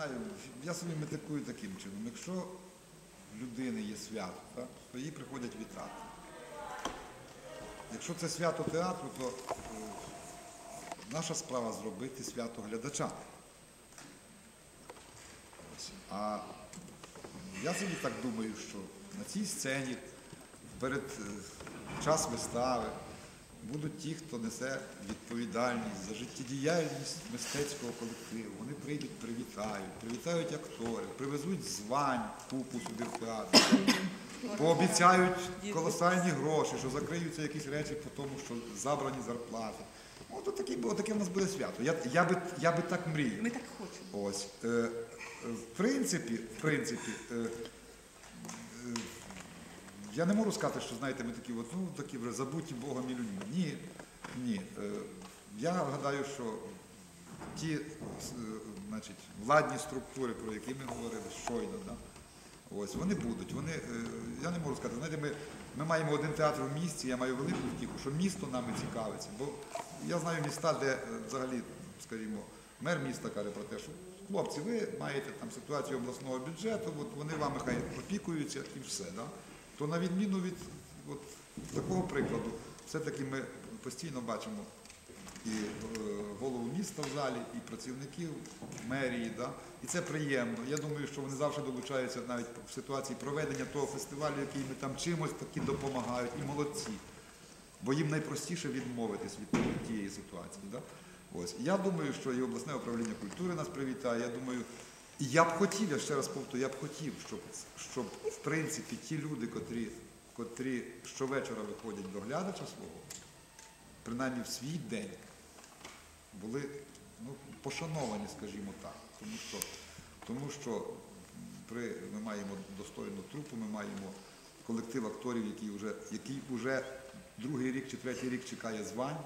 знаю, я собі метикую таким чином. Якщо в людини є свято, то їй приходять вітати. Якщо це свято театру, то е, наша справа зробити свято глядача. А я собі так думаю, що на цій сцені перед е, час вистави будуть ті, хто несе відповідальність за життєдіяльність мистецького колективу. Вони прийдуть, привітають, привітають акторів, привезуть звань купу сюди в театр, пообіцяють колосальні гроші, що закриються якісь речі по тому, що забрані зарплати. То таке, таке в нас буде свято. Я, я, би, я би так мріяв. Ми так хочемо. Ось. Е, е, в принципі, в принципі, е, я не можу сказати, що знаєте, ми такі, от, ну, такі вже забуті Богом і людьми. Ні. Ні. Е, я гадаю, що ті е, значить, владні структури, про які ми говорили щойно, да, ось, вони будуть. Вони, е, я не можу сказати, знаєте, ми, ми маємо один театр в місті, я маю велику втіху, що місто нами цікавиться. Бо я знаю міста, де взагалі, скажімо, мер міста каже про те, що хлопці, ви маєте там ситуацію обласного бюджету, от вони вами хай опікуються і все. Да? То на відміну від от, такого прикладу, все-таки ми постійно бачимо і е, голову міста в залі, і працівників мерії. Да? І це приємно. Я думаю, що вони завжди долучаються навіть в ситуації проведення того фестивалю, який ми там чимось таки допомагають, і молодці. Бо їм найпростіше відмовитись від тієї ситуації. Да? Ось. Я думаю, що і обласне управління культури нас привітає. Я думаю, я б хотів, я ще раз повторю, я б хотів, щоб, щоб в принципі ті люди, котрі, котрі щовечора виходять до глядача свого, принаймні в свій день, були ну, пошановані, скажімо так. Тому що, тому що при, ми маємо достойну трупу, ми маємо колектив акторів, який вже, який вже другий рік чи третій рік чекає звань.